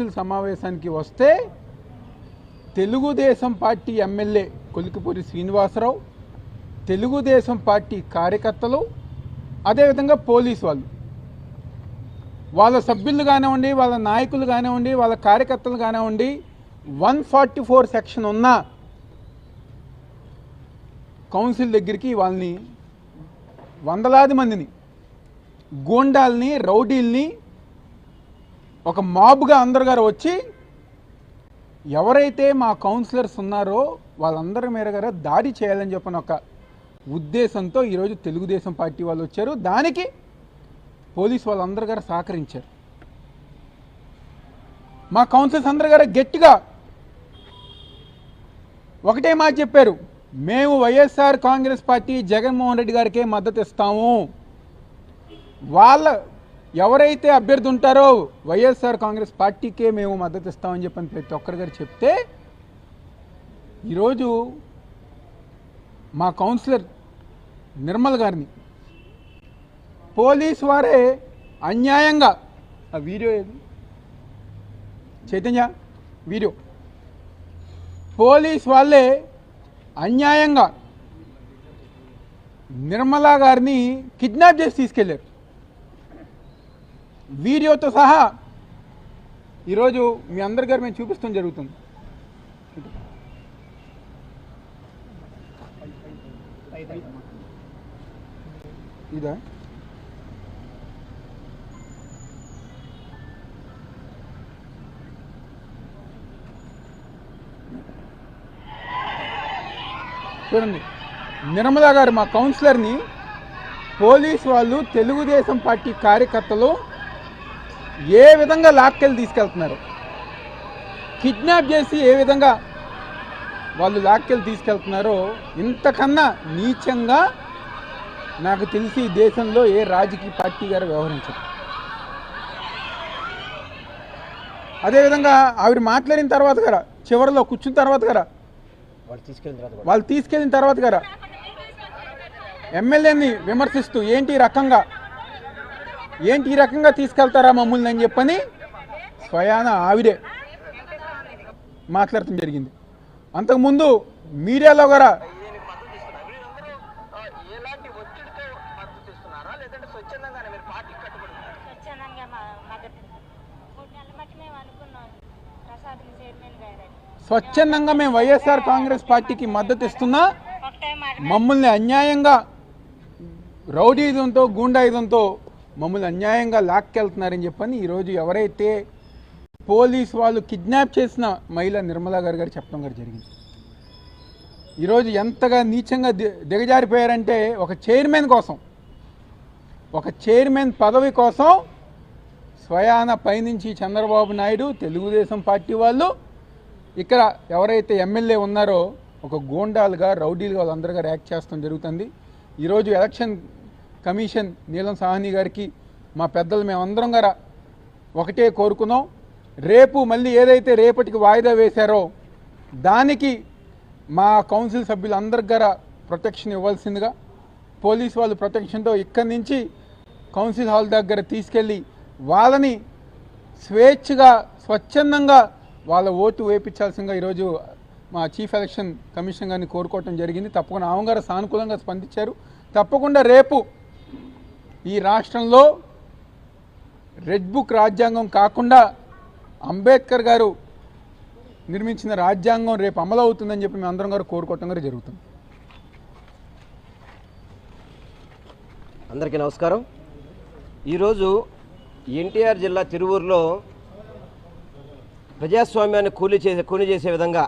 Council సమావేశానికి వస్తే Telugu Desam party MLA Kolikapudi Srinivasarao Telugu Desam party కార్యకర్తలు అదేవిధంగా పోలీస్ వాళ్ళు. వాళ్ళ సభ్యులు కానివ్వండి వాళ్ళ నాయకులు కానివ్వండి వాళ్ళ కార్యకర్తలు కానివ్వండి వన్ ఫార్టీ ఫోర్ సెక్షన్ ఉన్న కౌన్సిల్ దగ్గరికి వాళ్ళని వందలాది మందిని గూండాల్ని రౌడీల్ని ఒక మాబుగా అందరు గారు వచ్చి ఎవరైతే మా కౌన్సిలర్స్ ఉన్నారో వాళ్ళందరి మీద గారు దాడి చేయాలని చెప్పిన ఒక ఉద్దేశంతో ఈరోజు తెలుగుదేశం పార్టీ వాళ్ళు వచ్చారు. దానికి పోలీసు వాళ్ళందరూ గారు సహకరించారు. మా కౌన్సిలర్స్ అందరు గారు గట్టిగా ఒకటే మాట చెప్పారు. మేము YSR Congress party Jaganmohan Reddy గారికే మద్దతు ఇస్తాము. వాళ్ళ ఎవరైతే అభ్యర్థి ఉంటారో వైఎస్ఆర్ కాంగ్రెస్ పార్టీకే మేము మద్దతు ఇస్తామని చెప్పని ప్రతి ఒక్కరి గారు చెప్తే ఈరోజు మా కౌన్సిలర్ నిర్మల్ గారిని పోలీస్ వారే అన్యాయంగా ఆ వీడియో ఏది? చైతన్య వీడియో. పోలీస్ వాళ్ళే అన్యాయంగా నిర్మలా గారిని కిడ్నాప్ చేసి తీసుకెళ్ళారు వీడియోతో సహా ఈరోజు మీ అందరి గారు మేము చూపిస్తాం జరుగుతుంది. ఇదా? చూడండి. నిర్మలా గారు మా కౌన్సిలర్ని పోలీస్ వాళ్ళు తెలుగుదేశం పార్టీ కార్యకర్తలు ఏ విధంగా లాక్కెళ్ళి తీసుకెళ్తున్నారు? కిడ్నాప్ చేసి ఏ విధంగా వాళ్ళు లాక్కెళ్ళి తీసుకెళ్తున్నారో ఇంతకన్నా నీచంగా నాకు తెలిసి దేశంలో ఏ రాజకీయ పార్టీ గారు వ్యవహరించరు. అదేవిధంగా ఆవిడ మాట్లాడిన తర్వాత కదా చివరిలో కూర్చున్న తర్వాత కదా వాళ్ళు తీసుకెళ్ళిన తర్వాత కదా ఎమ్మెల్యేని విమర్శిస్తూ ఏంటి రకంగా? ఏంటి ఈ రకంగా తీసుకెళ్తారా మమ్మల్ని అని చెప్పని? స్వయాన ఆవిడే మాట్లాడటం జరిగింది. అంతకుముందు మీడియాలో కూడా? స్వచ్ఛందంగా మేము వైఎస్ఆర్ కాంగ్రెస్ పార్టీకి మద్దతు ఇస్తున్నా మమ్మల్ని అన్యాయంగా రౌడీజంతో గూండాయుధంతో మమ్మల్ని అన్యాయంగా లాక్కెళ్తున్నారని చెప్పని ఈరోజు ఎవరైతే పోలీస్ వాళ్ళు కిడ్నాప్ చేసిన మహిళ నిర్మలా గారు గారు చెప్పడం గారు జరిగింది. ఈరోజు ఎంతగా నీచంగా ది- దిగజారిపోయారంటే ఒక చైర్మన్ కోసం ఒక చైర్మన్ పదవి కోసం స్వయాన పైనుంచి చంద్రబాబు నాయుడు తెలుగుదేశం పార్టీ వాళ్ళు ఇక్కడ ఎవరైతే ఎమ్మెల్యే ఉన్నారో ఒక గోండాలుగా రౌడీలుగా వాళ్ళందరూ యాక్ట్ చేస్తాం జరుగుతుంది. ఈరోజు ఎలక్షన్ కమిషన్ నీలం సాహ్ని గారికి మా పెద్దలు మేమందరం గారా ఒకటే కోరుకున్నాం. రేపు మళ్ళీ ఏదైతే రేపటికి వాయిదా వేశారో దానికి మా కౌన్సిల్ సభ్యులందరికి గారా ప్రొటెక్షన్ ఇవ్వాల్సిందిగా పోలీస్ వాళ్ళు ప్రొటెక్షన్తో ఇక్కడి నుంచి కౌన్సిల్ హాల్ దగ్గర తీసుకెళ్ళి వాళ్ళని స్వేచ్ఛగా స్వచ్ఛందంగా వాళ్ళ ఓటు వేయించాల్సిందిగా ఈరోజు మా చీఫ్ ఎలక్షన్ కమిషన్ గారిని కోరుకోవటం జరిగింది. తప్పకుండా ఆమె గారు సానుకూలంగా స్పందించారు. తప్పకుండా రేపు ఈ రాష్ట్రంలో రెడ్ బుక్ రాజ్యాంగం కాకుండా అంబేద్కర్ గారు నిర్మించిన రాజ్యాంగం రేపు అమలు అవుతుందని చెప్పి మేము అందరం గారు కోరుకోవటం గారు జరుగుతుంది. అందరికీ నమస్కారం. ఈరోజు ఎన్టీఆర్ జిల్లా తిరువూరులో ప్రజాస్వామ్యాన్ని కూలి చేసే కూలి చేసే విధంగా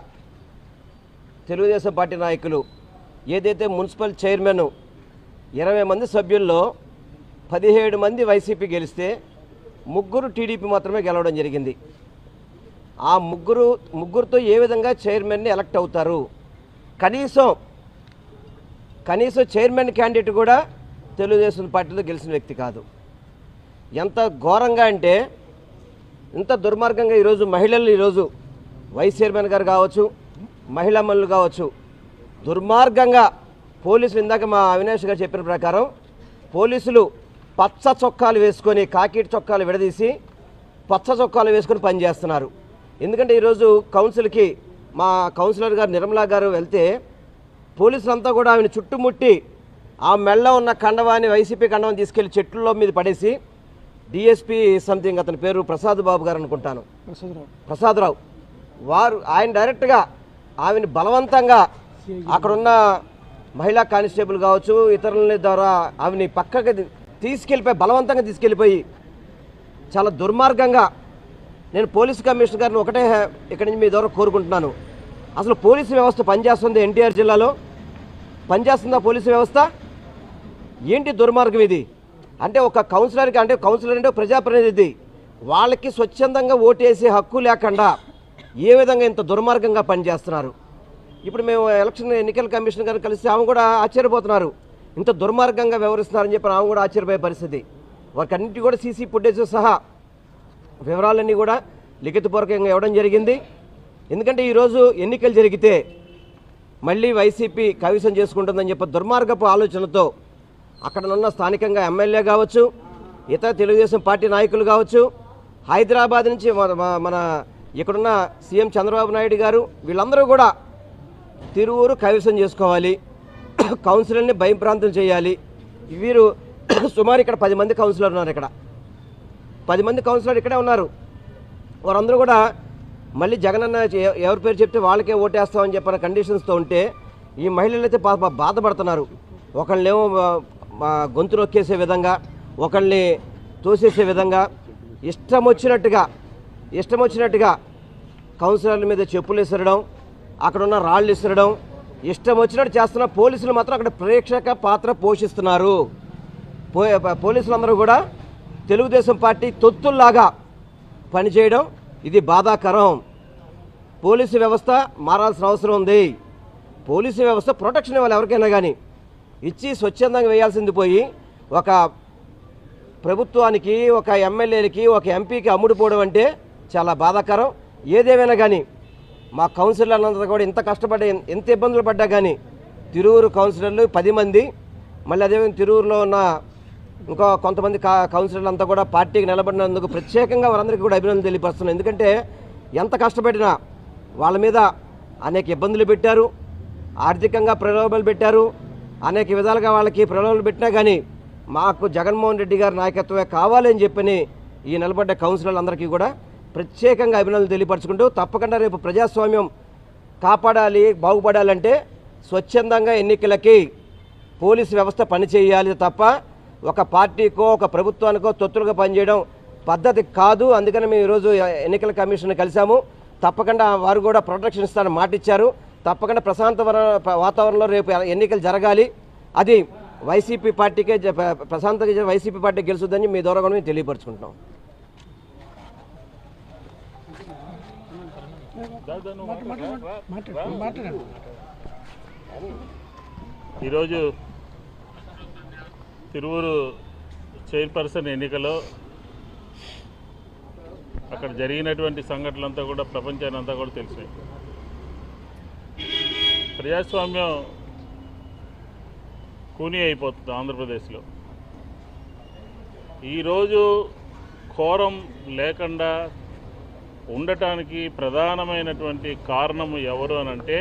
తెలుగుదేశం పార్టీ నాయకులు ఏదైతే మున్సిపల్ చైర్మన్ ఇరవై మంది సభ్యుల్లో పదిహేడు మంది వైసీపీ గెలిస్తే ముగ్గురు టీడీపీ మాత్రమే గెలవడం జరిగింది. ఆ ముగ్గురు ముగ్గురుతో ఏ విధంగా చైర్మన్ని ఎలక్ట్ అవుతారు? కనీసం కనీసం చైర్మన్ క్యాండిడేట్ కూడా తెలుగుదేశం పార్టీలో గెలిచిన వ్యక్తి కాదు. ఎంత ఘోరంగా అంటే ఇంత దుర్మార్గంగా ఈరోజు మహిళలు ఈరోజు వైస్ చైర్మన్ గారు కావచ్చు మహిళా మనులు కావచ్చు దుర్మార్గంగా పోలీసులు ఇందాక మా అవినాష్ గారు చెప్పిన ప్రకారం పోలీసులు పచ్చ చొక్కాలు వేసుకొని కాకిటి చొక్కాలు విడదీసి పచ్చ చొక్కాలు వేసుకుని పనిచేస్తున్నారు ఎందుకంటే ఈరోజు కౌన్సిల్కి మా కౌన్సిలర్ గారు నిర్మలా గారు వెళ్తే పోలీసులంతా కూడా ఆమెను చుట్టుముట్టి ఆ మెల్ల ఉన్న కండవాన్ని వైసీపీ కండవాన్ని తీసుకెళ్ళి చెట్లలో మీద పడేసి డిఎస్పీ సంథింగ్ అతని పేరు ప్రసాద్ బాబు గారు అనుకుంటాను. ప్రసాదరావు. వారు ఆయన డైరెక్ట్గా ఆమెను బలవంతంగా అక్కడున్న మహిళా కానిస్టేబుల్ కావచ్చు ఇతరుల ద్వారా ఆమెని పక్కకి తీసుకెళ్ళిపోయి బలవంతంగా తీసుకెళ్ళిపోయి చాలా దుర్మార్గంగా నేను పోలీస్ కమిషనర్ గారిని ఒకటే ఇక్కడి నుంచి మీ ద్వారా కోరుకుంటున్నాను. అసలు పోలీసు వ్యవస్థ పనిచేస్తుంది ఎన్టీఆర్ జిల్లాలో? పనిచేస్తుందా పోలీసు వ్యవస్థ? ఏంటి దుర్మార్గం ఇది? అంటే ఒక కౌన్సిలర్కి అంటే కౌన్సిలర్ అంటే ప్రజాప్రతినిధి. వాళ్ళకి స్వచ్ఛందంగా ఓటేసే హక్కు లేకుండా ఏ విధంగా ఇంత దుర్మార్గంగా పనిచేస్తున్నారు? ఇప్పుడు మేము ఎలక్షన్ ఎన్నికల కమిషన్ గారిని కలిసి ఆమె కూడా ఆశ్చర్యపోతున్నారు. ఇంత దుర్మార్గంగా వ్యవహరిస్తున్నారని చెప్పి ఆమె కూడా ఆశ్చర్యపోయే పరిస్థితి. వారికి అన్నింటి కూడా సీసీ ఫుటేజ్ సహా వివరాలన్నీ కూడా లిఖితపూర్వకంగా ఇవ్వడం జరిగింది. ఎందుకంటే ఈరోజు ఎన్నికలు జరిగితే మళ్ళీ వైసీపీ కవిసం చేసుకుంటుందని చెప్పి దుర్మార్గపు ఆలోచనతో అక్కడ ఉన్న స్థానికంగా ఎమ్మెల్యే కావచ్చు ఇతర తెలుగుదేశం పార్టీ నాయకులు కావచ్చు హైదరాబాద్ నుంచి మన- మన ఇక్కడున్న సీఎం చంద్రబాబు నాయుడు గారు వీళ్ళందరూ కూడా తిరువురు కైవసం చేసుకోవాలి. కౌన్సిలర్ని భయప్రాంతం చేయాలి. వీరు సుమారు ఇక్కడ పది మంది కౌన్సిలర్ ఉన్నారు ఇక్కడ. పది మంది కౌన్సిలర్ ఇక్కడే ఉన్నారు. వారందరూ కూడా మళ్ళీ జగనన్న ఎ- ఎవరి పేరు చెప్తే వాళ్ళకే ఓటేస్తామని చెప్పిన కండిషన్స్తో ఉంటే ఈ మహిళలు అయితే పాప బాధపడుతున్నారు. ఒకళ్ళనేమో గొంతు నొక్కేసే విధంగా ఒకళ్ళని తోసేసే విధంగా ఇష్టం వచ్చినట్టుగా ఇష్టం వచ్చినట్టుగా కౌన్సిలర్ల మీద చెప్పులు విసరడం అక్కడ ఉన్న రాళ్ళు విసరడం ఇష్టం వచ్చినట్టు చేస్తున్న పోలీసులు మాత్రం అక్కడ ప్రేక్షక పాత్ర పోషిస్తున్నారు. పో పోలీసులందరూ కూడా తెలుగుదేశం పార్టీ తొత్తుల్లాగా పనిచేయడం ఇది బాధాకరం. పోలీసు వ్యవస్థ మారాల్సిన అవసరం ఉంది. పోలీసు వ్యవస్థ ప్రొటెక్షన్ ఇవ్వాలి ఎవరికైనా కానీ ఇచ్చి స్వచ్ఛందంగా వేయాల్సింది పోయి ఒక ప్రభుత్వానికి ఒక ఎమ్మెల్యేలకి ఒక ఎంపీకి అమ్ముడుపోవడం అంటే చాలా బాధాకరం. ఏదేమైనా కానీ మా కౌన్సిలర్లంతా కూడా ఇంత కష్టపడి ఎంత ఇబ్బందులు పడ్డా కానీ తిరువురు కౌన్సిలర్లు పది మంది. మళ్ళీ అదేవిధంగా తిరువురులో ఉన్న ఇంకో కొంతమంది కా కౌన్సిలర్లు అంతా కూడా పార్టీకి నిలబడినందుకు ప్రత్యేకంగా వారందరికీ కూడా అభినందనలు తెలియపరుస్తున్నాను ఎందుకంటే ఎంత కష్టపడినా వాళ్ళ మీద అనేక ఇబ్బందులు పెట్టారు ఆర్థికంగా ప్రలోభాలు పెట్టారు అనేక విధాలుగా వాళ్ళకి ప్రలోభాలు పెట్టినా కానీ మాకు జగన్మోహన్ రెడ్డి గారి నాయకత్వమే కావాలని చెప్పని ఈ నిలబడ్డ కౌన్సిలర్లందరికీ కూడా ప్రత్యేకంగా అభినందనలు తెలియపరచుకుంటూ తప్పకుండా రేపు ప్రజాస్వామ్యం కాపాడాలి బాగుపడాలంటే స్వచ్ఛందంగా ఎన్నికలకి పోలీసు వ్యవస్థ పనిచేయాలి తప్ప ఒక పార్టీకో ఒక ప్రభుత్వానికో తొత్తులుగా పనిచేయడం పద్ధతి కాదు. అందుకని మేము ఈరోజు ఎన్నికల కమిషన్ కలిసాము తప్పకుండా వారు కూడా ప్రొటెక్షన్ ఇస్తారని మాటిచ్చారు. తప్పకుండా ప్రశాంత వాతావరణంలో రేపు ఎన్నికలు జరగాలి. అది వైసీపీ పార్టీకే ప్రశాంతంగా వైసీపీ పార్టీ గెలుస్తుందని మీ ద్వారా కూడా మేము తెలియపరుచుకుంటున్నాం. ఈరోజు తిరువురు చైర్పర్సన్ ఎన్నికలో అక్కడ జరిగినటువంటి సంఘటనలంతా కూడా ప్రపంచాన్ని అంతా కూడా తెలిసాయి ప్రజాస్వామ్యం కూనీ అయిపోతుంది ఆంధ్రప్రదేశ్లో. ఈరోజు కోరం లేకుండా ఉండటానికి ప్రధానమైనటువంటి కారణం ఎవరు అని అంటే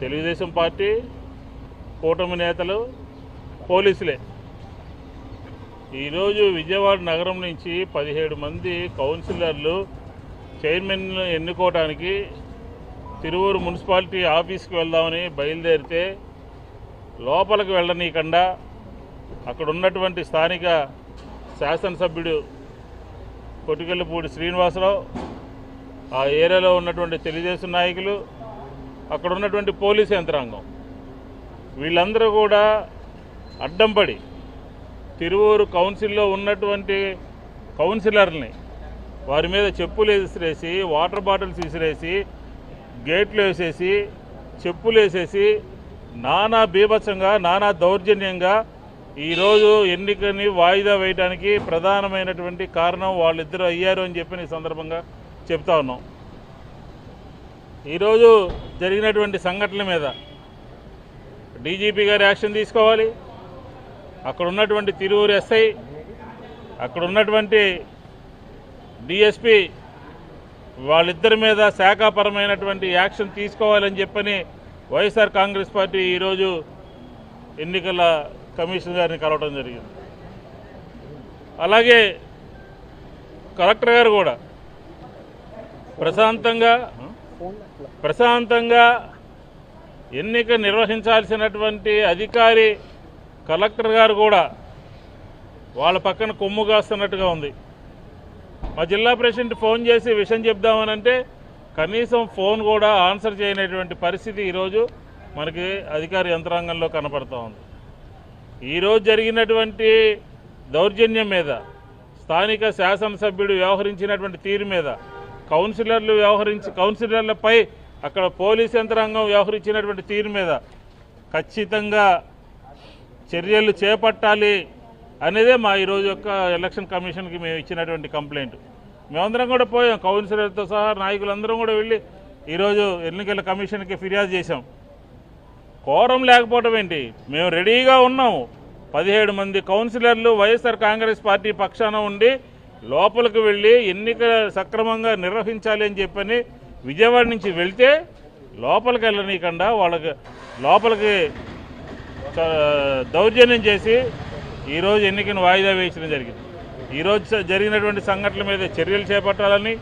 తెలుగుదేశం పార్టీ కూటమి నేతలు పోలీసులే. ఈరోజు విజయవాడ నగరం నుంచి పదిహేడు మంది కౌన్సిలర్లు చైర్మన్లు ఎన్నుకోవడానికి తిరువూరు మున్సిపాలిటీ ఆఫీస్కి వెళ్దామని బయలుదేరితే లోపలికి వెళ్ళనీయకుండా అక్కడ ఉన్నటువంటి స్థానిక శాసనసభ్యుడు కొటికెళ్ళపూడి శ్రీనివాసరావు. ఆ ఏరియాలో ఉన్నటువంటి తెలుగుదేశం నాయకులు అక్కడ ఉన్నటువంటి పోలీసు యంత్రాంగం. వీళ్ళందరూ కూడా అడ్డం పడి తిరువూరు కౌన్సిల్లో ఉన్నటువంటి కౌన్సిలర్ని వారి మీద చెప్పులు విసిరేసి వాటర్ బాటిల్స్ విసిరేసి గేట్లు వేసేసి చెప్పులు వేసేసి నానా బీభత్సంగా నానా దౌర్జన్యంగా ఈరోజు ఎన్నికని వాయిదా వేయడానికి ప్రధానమైనటువంటి కారణం వాళ్ళిద్దరూ అయ్యారు అని చెప్పి ఈ సందర్భంగా చెప్తా ఉన్నాం. ఈరోజు జరిగినటువంటి సంఘటనల మీద డీజీపీ గారు యాక్షన్ తీసుకోవాలి. అక్కడ ఉన్నటువంటి తిరువురు ఎస్ఐ అక్కడ ఉన్నటువంటి డిఎస్పి వాళ్ళిద్దరి మీద శాఖాపరమైనటువంటి యాక్షన్ తీసుకోవాలని చెప్పని వైఎస్ఆర్ కాంగ్రెస్ పార్టీ ఈరోజు ఎన్నికల కమిషన్ గారిని కలవడం జరిగింది. అలాగే కలెక్టర్ గారు కూడా ప్రశాంతంగా ప్రశాంతంగా ఎన్నిక నిర్వహించాల్సినటువంటి అధికారి కలెక్టర్ గారు కూడా వాళ్ళ పక్కన కొమ్ము కాస్తున్నట్టుగా ఉంది. మా జిల్లా ప్రెసిడెంట్ ఫోన్ చేసి విషయం చెప్దామనంటే కనీసం ఫోన్ కూడా ఆన్సర్ చేయనటువంటి పరిస్థితి ఈరోజు మనకి అధికార యంత్రాంగంలో కనపడుతూ ఉంది. ఈరోజు జరిగినటువంటి దౌర్జన్యం మీద స్థానిక శాసనసభ్యుడు వ్యవహరించినటువంటి తీరు మీద కౌన్సిలర్లు వ్యవహరించి కౌన్సిలర్లపై అక్కడ పోలీస్ యంత్రాంగం వ్యవహరించినటువంటి తీరు మీద ఖచ్చితంగా చర్యలు చేపట్టాలి అనేదే మా ఈరోజు యొక్క ఎలక్షన్ కమిషన్కి మేము ఇచ్చినటువంటి కంప్లైంట్. మేమందరం కూడా పోయాం కౌన్సిలర్తో సహా నాయకులందరం కూడా వెళ్ళి ఈరోజు ఎన్నికల కమిషన్కి ఫిర్యాదు చేశాం. కోరం లేకపోవడం ఏంటి? మేము రెడీగా ఉన్నాము. పదిహేడు మంది కౌన్సిలర్లు వైఎస్ఆర్ కాంగ్రెస్ పార్టీ పక్షాన ఉండి లోపలికి వెళ్ళి ఎన్నిక సక్రమంగా నిర్వహించాలి అని చెప్పని విజయవాడ నుంచి వెళ్తే లోపలికి వెళ్ళనీయకుండా వాళ్ళకి లోపలికి దౌర్జన్యం చేసి ఈరోజు ఎన్నికను వాయిదా వేయడం జరిగింది. ఈరోజు జరిగినటువంటి సంఘటనల మీద చర్యలు చేపట్టాలని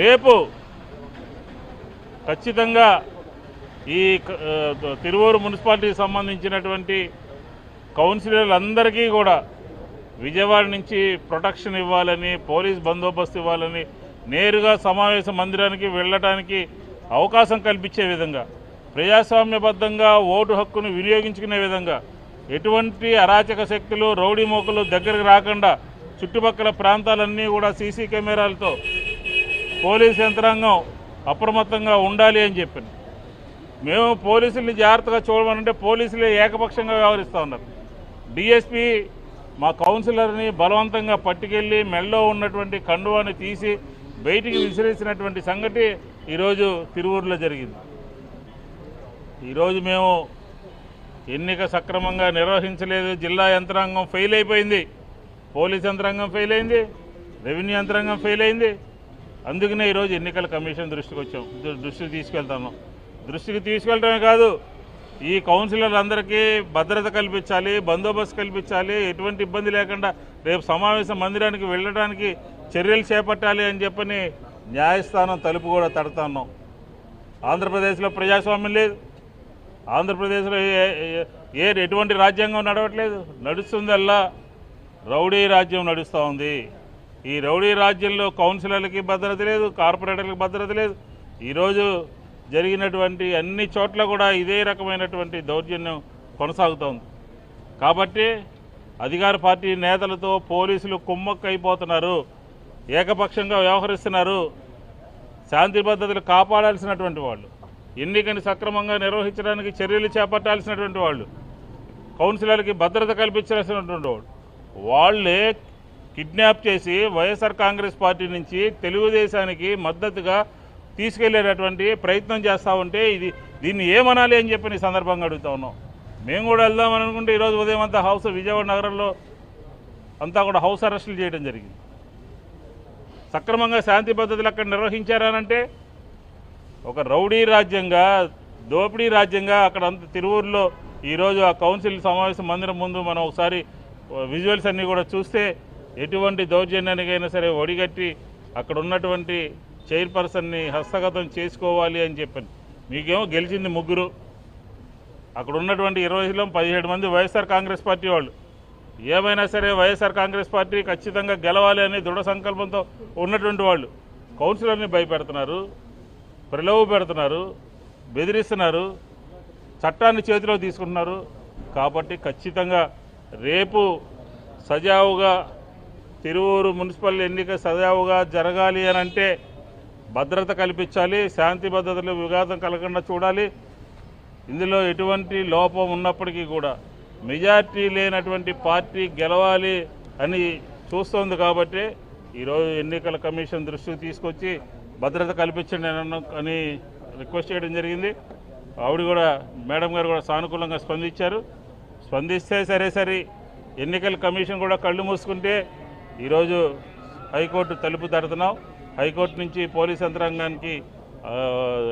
రేపు ఖచ్చితంగా ఈ క- తిరువూరు మున్సిపాలిటీకి సంబంధించినటువంటి కౌన్సిలర్లందరికీ కూడా విజయవాడ నుంచి ప్రొటెక్షన్ ఇవ్వాలని పోలీస్ బందోబస్తు ఇవ్వాలని నేరుగా సమావేశ మందిరానికి వెళ్ళటానికి అవకాశం కల్పించే విధంగా ప్రజాస్వామ్యబద్ధంగా ఓటు హక్కును వినియోగించుకునే విధంగా ఎటువంటి అరాచక శక్తులు రౌడీ మోకలు దగ్గరకు రాకుండా చుట్టుపక్కల ప్రాంతాలన్నీ కూడా సీసీ కెమెరాలతో పోలీస్ యంత్రాంగం అప్రమత్తంగా ఉండాలి అని చెప్పింది మేము పోలీసుల్ని జాగ్రత్తగా చూడమనంటే పోలీసులే ఏకపక్షంగా వ్యవహరిస్తూ ఉన్నారు. డిఎస్పి మా కౌన్సిలర్ని బలవంతంగా పట్టుకెళ్ళి మెల్లో ఉన్నటువంటి కండువాని తీసి బయటికి విసిరేసినటువంటి సంగతి ఈరోజు తిరువూరులో జరిగింది. ఈరోజు మేము ఎన్నిక సక్రమంగా నిర్వహించలేదు జిల్లా యంత్రాంగం ఫెయిల్ అయిపోయింది పోలీస్ యంత్రాంగం ఫెయిల్ అయింది రెవెన్యూ యంత్రాంగం ఫెయిల్ అయింది. అందుకనే ఈరోజు ఎన్నికల కమిషన్ దృష్టికి వచ్చాం దృష్టికి తీసుకెళ్తాను. దృష్టికి తీసుకెళ్ళడమే కాదు ఈ కౌన్సిలర్లందరికీ భద్రత కల్పించాలి బందోబస్తు కల్పించాలి ఎటువంటి ఇబ్బంది లేకుండా రేపు సమావేశ మందిరానికి వెళ్ళడానికి చర్యలు చేపట్టాలి అని చెప్పని న్యాయస్థానం తలుపు కూడా తడుతున్నాం ఆంధ్రప్రదేశ్లో ప్రజాస్వామ్యం లేదు. ఆంధ్రప్రదేశ్లో ఏ- ఏ ఎటువంటి రాజ్యాంగం నడవట్లేదు. నడుస్తుందల్లా రౌడీ రాజ్యం నడుస్తూ ఉంది. ఈ రౌడీ రాజ్యంలో కౌన్సిలర్లకి భద్రత లేదు కార్పొరేటర్లకు భద్రత లేదు. ఈరోజు జరిగినటువంటి అన్ని చోట్ల కూడా ఇదే రకమైనటువంటి దౌర్జన్యం కొనసాగుతోంది కాబట్టి అధికార పార్టీ నేతలతో పోలీసులు కుమ్మక్కైపోతున్నారు. ఏకపక్షంగా వ్యవహరిస్తున్నారు. శాంతి భద్రతలు కాపాడాల్సినటువంటి వాళ్ళు. ఎన్నికని సక్రమంగా నిర్వహించడానికి చర్యలు చేపట్టాల్సినటువంటి వాళ్ళు. కౌన్సిలర్కి భద్రత కల్పించాల్సినటువంటి వాళ్ళు. వాళ్ళే కిడ్నాప్ చేసి వైఎస్ఆర్ కాంగ్రెస్ పార్టీ నుంచి తెలుగుదేశానికి మద్దతుగా తీసుకెళ్ళేటటువంటి ప్రయత్నం చేస్తూ ఉంటే ఇది దీన్ని ఏమనాలి అని చెప్పి ఈ సందర్భంగా అడుగుతా ఉన్నాం. మేము కూడా వెళ్దామని అనుకుంటే ఈరోజు ఉదయం అంతా హౌస్ విజయవాడ నగరంలో అంతా కూడా హౌస్ అరెస్టులు చేయడం జరిగింది. సక్రమంగా శాంతి పద్ధతులు అక్కడ నిర్వహించారనంటే ఒక రౌడీ రాజ్యంగా దోపిడీ రాజ్యంగా అక్కడ అంత తిరువూరులో ఈరోజు ఆ కౌన్సిల్ సమావేశ మందిరం ముందు మనం ఒకసారి విజువల్స్ అన్నీ కూడా చూస్తే ఎటువంటి దౌర్జన్యానికైనా సరే ఒడిగట్టి అక్కడ ఉన్నటువంటి చైర్పర్సన్ని హస్తగతం చేసుకోవాలి అని చెప్పాను. మీకేమో గెలిచింది ముగ్గురు. అక్కడ ఉన్నటువంటి ఇరవైలో పదిహేడు మంది వైఎస్ఆర్ కాంగ్రెస్ పార్టీ వాళ్ళు. ఏమైనా సరే వైఎస్ఆర్ కాంగ్రెస్ పార్టీ ఖచ్చితంగా గెలవాలి అనే దృఢ సంకల్పంతో ఉన్నటువంటి వాళ్ళు. కౌన్సిలర్ని భయపెడుతున్నారు ప్రలోభ పెడుతున్నారు బెదిరిస్తున్నారు చట్టాన్ని చేతిలో తీసుకుంటున్నారు. కాబట్టి ఖచ్చితంగా రేపు సజావుగా తిరువూరు మున్సిపల్ ఎన్నిక సజావుగా జరగాలి అని అంటే భద్రత కల్పించాలి శాంతి భద్రతలు విఘాతం కలగకుండా చూడాలి. ఇందులో ఎటువంటి లోపం ఉన్నప్పటికీ కూడా మెజార్టీ లేనటువంటి పార్టీ గెలవాలి అని చూస్తోంది కాబట్టి ఈరోజు ఎన్నికల కమిషన్ దృష్టికి తీసుకొచ్చి భద్రత కల్పించండి అని రిక్వెస్ట్ చేయడం జరిగింది. ఆవిడ కూడా మేడం గారు కూడా సానుకూలంగా స్పందించారు. స్పందిస్తే సరే సరే ఎన్నికల కమిషన్ కూడా కళ్ళు మూసుకుంటే ఈరోజు హైకోర్టు తలుపు తడుతున్నాం. హైకోర్టు నుంచి పోలీస్ యంత్రాంగానికి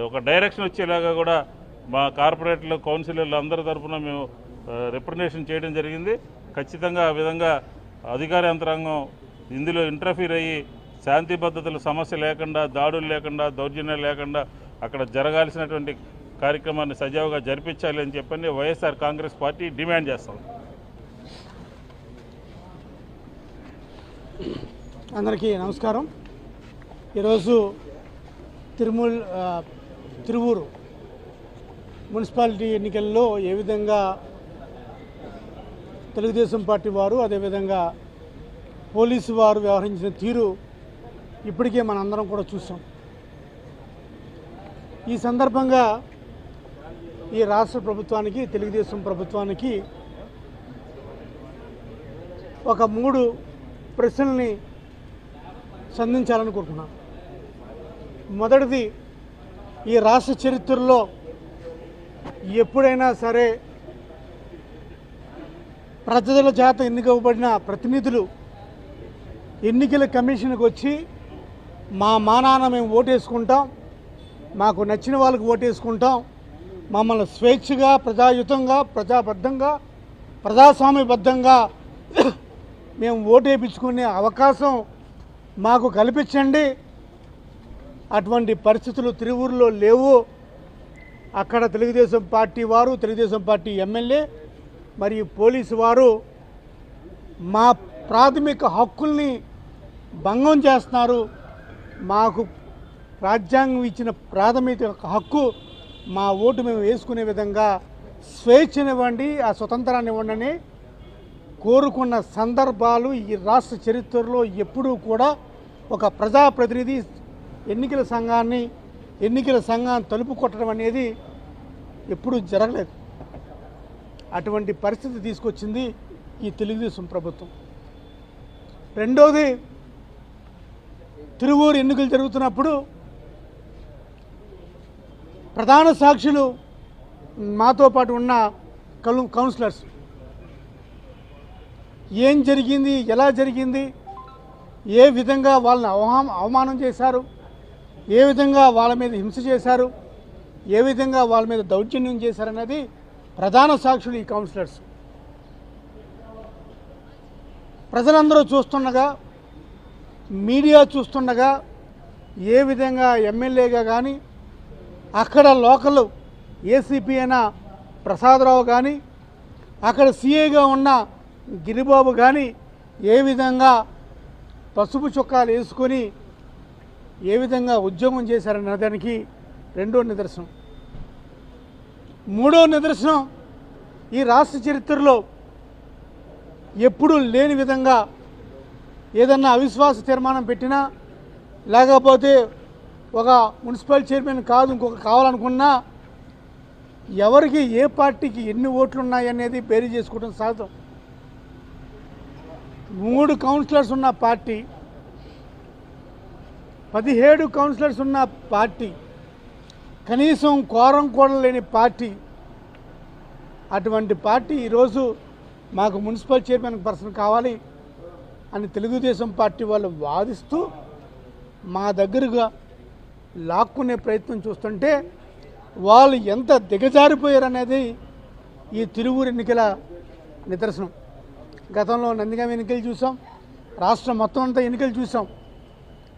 ఒక డైరెక్షన్ వచ్చేలాగా కూడా మా కార్పొరేట్లు కౌన్సిలర్లు అందరి తరఫున మేము రిప్రజెంటేషన్ చేయడం జరిగింది. ఖచ్చితంగా ఆ విధంగా అధికార యంత్రాంగం ఇందులో ఇంటర్ఫీర్ అయ్యి శాంతి భద్రతల సమస్య లేకుండా దాడులు లేకుండా దౌర్జన్యాలు లేకుండా అక్కడ జరగాల్సినటువంటి కార్యక్రమాన్ని సజావుగా జరిపించాలి అని చెప్పని వైఎస్ఆర్ కాంగ్రెస్ పార్టీ డిమాండ్ చేస్తాం. అందరికీ నమస్కారం. ఈరోజు తిరుమల తిరువూరు మున్సిపాలిటీ ఎన్నికల్లో ఏ విధంగా తెలుగుదేశం పార్టీ వారు అదేవిధంగా పోలీసు వారు వ్యవహరించిన తీరు ఇప్పటికే మనందరం కూడా చూసాం. ఈ సందర్భంగా ఈ రాష్ట్ర ప్రభుత్వానికి తెలుగుదేశం ప్రభుత్వానికి ఒక మూడు ప్రశ్నల్ని సంధించాలని కోరుకున్నాను మొదటిది ఈ రాష్ట్ర చరిత్రలో ఎప్పుడైనా సరే ప్రజల చేత ఎన్నికబడిన ప్రతినిధులు ఎన్నికల కమిషన్కి వచ్చి మా మానాన మేము ఓటేసుకుంటాం మాకు నచ్చిన వాళ్ళకి ఓటేసుకుంటాం మమ్మల్ని స్వేచ్ఛగా ప్రజాయుతంగా ప్రజాబద్ధంగా ప్రజాస్వామ్యబద్ధంగా మేము ఓటేపించుకునే అవకాశం మాకు కల్పించండి. అటువంటి పరిస్థితులు తిరువూరులో లేవు. అక్కడ తెలుగుదేశం పార్టీ వారు తెలుగుదేశం పార్టీ ఎమ్మెల్యే మరియు పోలీసు వారు మా ప్రాథమిక హక్కుల్ని భంగం చేస్తున్నారు. మాకు రాజ్యాంగం ఇచ్చిన ప్రాథమిక హక్కు మా ఓటు మేము వేసుకునే విధంగా స్వేచ్ఛనివ్వండి ఆ స్వతంత్రాన్ని ఇవ్వండి కోరుకున్న సందర్భాలు ఈ రాష్ట్ర చరిత్రలో ఎప్పుడూ కూడా ఒక ప్రజాప్రతినిధి ఎన్నికల సంఘాన్ని ఎన్నికల సంఘాన్ని తలుపు కొట్టడం అనేది ఎప్పుడూ జరగలేదు. అటువంటి పరిస్థితి తీసుకొచ్చింది ఈ తెలుగుదేశం ప్రభుత్వం. రెండోది తిరువూరు ఎన్నికలు జరుగుతున్నప్పుడు ప్రధాన సాక్షులు మాతో పాటు ఉన్న కలు కౌన్సిలర్స్. ఏం జరిగింది ఎలా జరిగింది ఏ విధంగా వాళ్ళని అవమానం చేశారు ఏ విధంగా వాళ్ళ మీద హింస చేశారు? ఏ విధంగా వాళ్ళ మీద దౌర్జన్యం చేశారనేది ప్రధాన సాక్షులు ఈ కౌన్సిలర్స్. ప్రజలందరూ చూస్తుండగా మీడియా చూస్తుండగా ఏ విధంగా ఎమ్మెల్యేగా కానీ అక్కడ లోకల్ ఏసీపీ అయిన ప్రసాదరావు కానీ అక్కడ సీఏగా ఉన్న గిరిబాబు కానీ ఏ విధంగా పసుపు చొక్కాలు వేసుకొని ఏ విధంగా ఉద్యోగం చేశారన్న దానికి రెండో నిదర్శనం. మూడో నిదర్శనం ఈ రాష్ట్ర చరిత్రలో ఎప్పుడూ లేని విధంగా ఏదన్నా అవిశ్వాస తీర్మానం పెట్టినా లేకపోతే ఒక మున్సిపల్ చైర్మన్ కాదు ఇంకొక కావాలనుకున్నా ఎవరికి ఏ పార్టీకి ఎన్ని ఓట్లు ఉన్నాయనేది బేరీ చేసుకోవడం సాధం మూడు కౌన్సిలర్స్ ఉన్న పార్టీ పదిహేడు కౌన్సిలర్స్ ఉన్న పార్టీ కనీసం కోరం కూడా లేని పార్టీ అటువంటి పార్టీ ఈరోజు మాకు మున్సిపల్ చైర్మన్ పర్సన్ కావాలి అని తెలుగుదేశం పార్టీ వాళ్ళు వాదిస్తూ మా దగ్గరగా లాక్కునే ప్రయత్నం చూస్తుంటే వాళ్ళు ఎంత దిగజారిపోయారనేది ఈ తిరువురు ఎన్నికల నిదర్శనం. గతంలో నందిగామ ఎన్నికలు చూసాం రాష్ట్రం మొత్తం అంతా ఎన్నికలు చూసాం.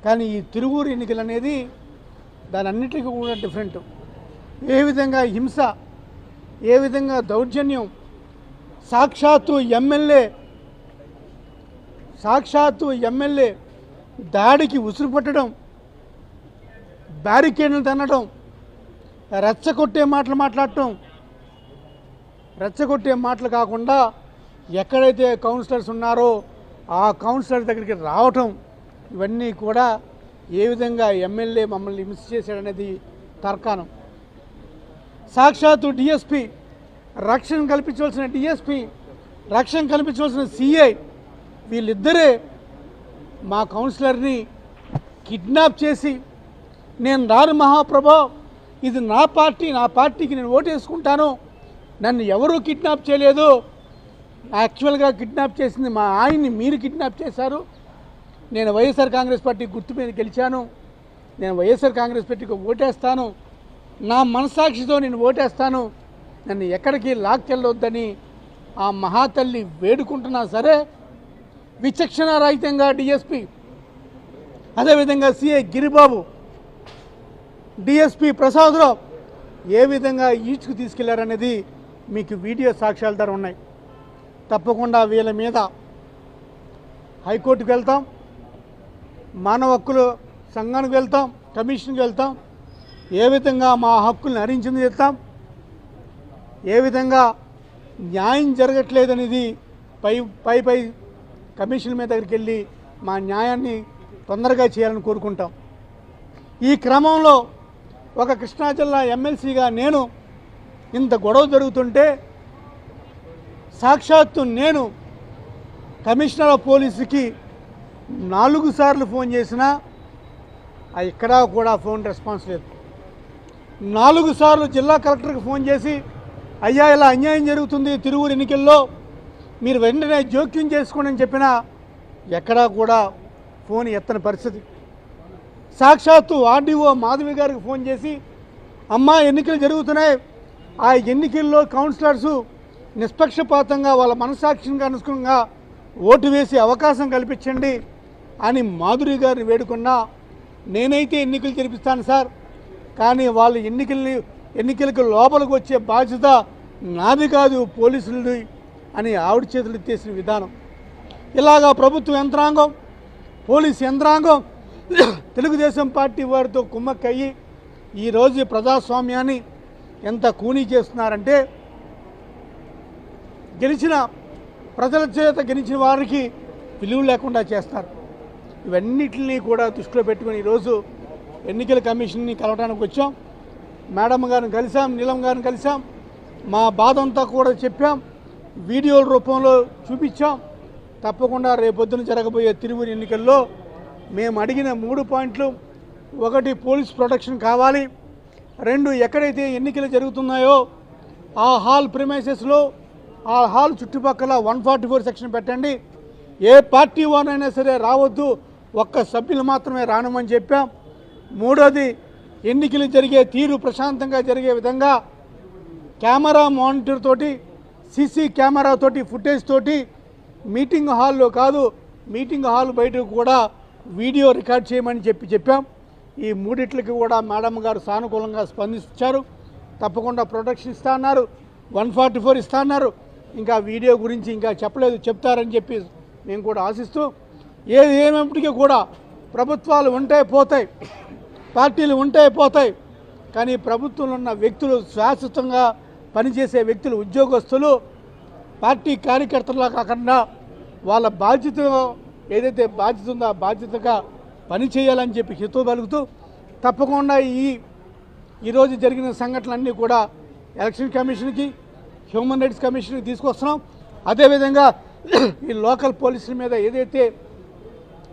కానీ ఈ తిరువూరు ఎన్నికలు అనేది దాని అన్నిటికీ కూడా డిఫరెంట్ ఏ విధంగా హింస ఏ విధంగా దౌర్జన్యం సాక్షాత్తు ఎమ్మెల్యే సాక్షాత్తు ఎమ్మెల్యే దాడికి ఉసురు పట్టడం బ్యారికేడ్లు తనడం రెచ్చగొట్టే మాటలు మాట్లాడటం రెచ్చగొట్టే మాటలు కాకుండా ఎక్కడైతే కౌన్సిలర్స్ ఉన్నారో ఆ కౌన్సిలర్ దగ్గరికి రావటం ఇవన్నీ కూడా ఏ విధంగా ఎమ్మెల్యే మమ్మల్ని మిస్ చేశాడనేది తర్కానం సాక్షాత్తు డిఎస్పి రక్షణ కల్పించవలసిన డిఎస్పి రక్షణ కల్పించవలసిన సిఐ వీళ్ళిద్దరే మా కౌన్సిలర్ని కిడ్నాప్ చేసి నేను రాను మహాప్రభా ఇది నా పార్టీ నా పార్టీకి నేను ఓటేసుకుంటాను నన్ను ఎవరూ కిడ్నాప్ చేయలేదు యాక్చువల్గా కిడ్నాప్ చేసింది మా ఆయన్ని మీరు కిడ్నాప్ చేశారు నేను వైఎస్ఆర్ కాంగ్రెస్ పార్టీ గుర్తు మీద గెలిచాను. నేను వైఎస్ఆర్ కాంగ్రెస్ పార్టీకి ఓటేస్తాను. నా మనసాక్షితో నేను ఓటేస్తాను. నన్ను ఎక్కడికి లాక్కెళ్ళొద్దని ఆ మహాతల్లి వేడుకుంటున్నా సరే విచక్షణ రహితంగా డిఎస్పి అదేవిధంగా సిఐ గిరిబాబు డిఎస్పి ప్రసాదరావు ఏ విధంగా ఈడ్చుకు తీసుకెళ్ళారనేది మీకు వీడియో సాక్ష్యాల ధర ఉన్నాయి. తప్పకుండా వీళ్ళ మీద హైకోర్టుకు వెళ్తాం. మానవ హక్కులు సంఘానికి వెళ్తాం కమిషన్కి వెళ్తాం. ఏ విధంగా మా హక్కులను హరించింది చెప్తాం. ఏ విధంగా న్యాయం జరగట్లేదనేది పై పై పై కమిషన్ మీద దగ్గరికి వెళ్ళి మా న్యాయాన్ని తొందరగా చేయాలని కోరుకుంటాం. ఈ క్రమంలో ఒక కృష్ణా జిల్లా ఎమ్మెల్సీగా నేను ఇంత గొడవ జరుగుతుంటే సాక్షాత్తు నేను కమిషనర్ ఆఫ్ పోలీసుకి నాలుగు సార్లు ఫోన్ చేసినా ఆ ఎక్కడా కూడా ఫోన్ రెస్పాన్స్ లేదు. నాలుగు సార్లు జిల్లా కలెక్టర్కి ఫోన్ చేసి అయ్యా ఇలా అన్యాయం జరుగుతుంది తిరువురు ఎన్నికల్లో మీరు వెంటనే జోక్యం చేసుకోండి అని చెప్పినా ఎక్కడా కూడా ఫోన్ ఎత్తని పరిస్థితి. సాక్షాత్తు ఆర్డీఓ మాధవి గారికి ఫోన్ చేసి అమ్మా ఎన్నికలు జరుగుతున్నాయి. ఆ ఎన్నికల్లో కౌన్సిలర్సు నిష్పక్షపాతంగా వాళ్ళ మనసాక్షిగా అనుగుణంగా ఓటు వేసే అవకాశం కల్పించండి. అని మాధురి గారిని వేడుకున్నా నేనైతే ఎన్నికలు జరిపిస్తాను సార్. కానీ వాళ్ళు ఎన్నికల్ని ఎన్నికలకు లోపలికి వచ్చే బాధ్యత నాది కాదు పోలీసులది అని ఆవిడ చేతులు ఎత్తేసిన విధానం. ఇలాగా ప్రభుత్వ యంత్రాంగం పోలీస్ యంత్రాంగం తెలుగుదేశం పార్టీ వారితో కుమ్మక్కయ్యి ఈరోజు ప్రజాస్వామ్యాన్ని ఎంత కూనీ చేస్తున్నారంటే గెలిచిన ప్రజల చేత గెలిచిన వారికి విలువ లేకుండా చేస్తారు. ఇవన్నిటిని కూడా దృష్టిలో పెట్టుకుని ఈరోజు ఎన్నికల కమిషన్ని కలవడానికి వచ్చాం. మేడం గారిని కలిసాం నీలం గారిని కలిసాం. మా బాధ అంతా కూడా చెప్పాం. వీడియోల రూపంలో చూపించాం. తప్పకుండా రేపొద్దున జరగబోయే తిరువురు ఎన్నికల్లో మేము అడిగిన మూడు పాయింట్లు. ఒకటి పోలీస్ ప్రొటెక్షన్ కావాలి. రెండు ఎక్కడైతే ఎన్నికలు జరుగుతున్నాయో ఆ హాల్ ప్రిమైసెస్లో ఆ హాల్ చుట్టుపక్కల వన్ ఫార్టీ ఫోర్ సెక్షన్ పెట్టండి. ఏ పార్టీ వారైనా సరే రావద్దు. ఒక్క సభ్యులు మాత్రమే రానమని చెప్పాం. మూడోది ఎన్నికలు జరిగే తీరు ప్రశాంతంగా జరిగే విధంగా కెమెరా మానిటర్ తోటి సీసీ కెమెరా తోటి ఫుటేజ్ తోటి మీటింగ్ హాల్లో కాదు మీటింగ్ హాల్ బయట కూడా వీడియో రికార్డ్ చేయమని చెప్పి చెప్పాం. ఈ మూడిట్లకి కూడా మేడం గారు సానుకూలంగా స్పందించారు. తప్పకుండా ప్రొటెక్షన్ ఇస్తా అన్నారు. వన్ ఫార్టీ ఫోర్ ఇస్తా అన్నారు. ఇంకా వీడియో గురించి ఇంకా చెప్పలేదు చెప్తారని చెప్పి మేము కూడా ఆశిస్తూ ఏది ఏమేమిటికి కూడా ప్రభుత్వాలు ఉంటాయి పోతాయి పార్టీలు ఉంటాయి పోతాయి. కానీ ప్రభుత్వంలో ఉన్న వ్యక్తులు శాశ్వతంగా పనిచేసే వ్యక్తులు ఉద్యోగస్తులు పార్టీ కార్యకర్తలా కాకుండా వాళ్ళ బాధ్యత ఏదైతే బాధ్యత ఉందో ఆ బాధ్యతగా పనిచేయాలని చెప్పి హితవు పలుకుతూ తప్పకుండా ఈ ఈరోజు జరిగిన సంఘటనలన్నీ కూడా ఎలక్షన్ కమిషన్కి హ్యూమన్ రైట్స్ కమిషన్కి తీసుకొస్తున్నాం. అదేవిధంగా ఈ లోకల్ పోలీసుల మీద ఏదైతే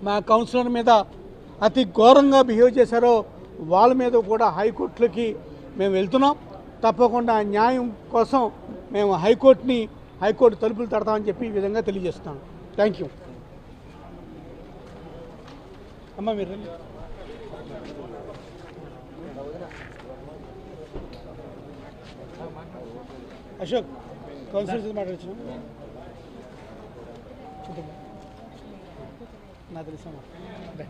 మా కౌన్సిలర్ మీద అతి ఘోరంగా బిహేవ్ చేశారో వాళ్ళ మీద కూడా హైకోర్టులకి మేము వెళ్తున్నాం. తప్పకుండా న్యాయం కోసం మేము హైకోర్టుని హైకోర్టు తలుపులు తడతామని చెప్పి ఈ విధంగా తెలియజేస్తున్నాను థ్యాంక్ యూ అమ్మ మీరు అశోక్ కౌన్సిలర్ మాట్లాడచ్చు నాకు తెలుసమ్మా రండి.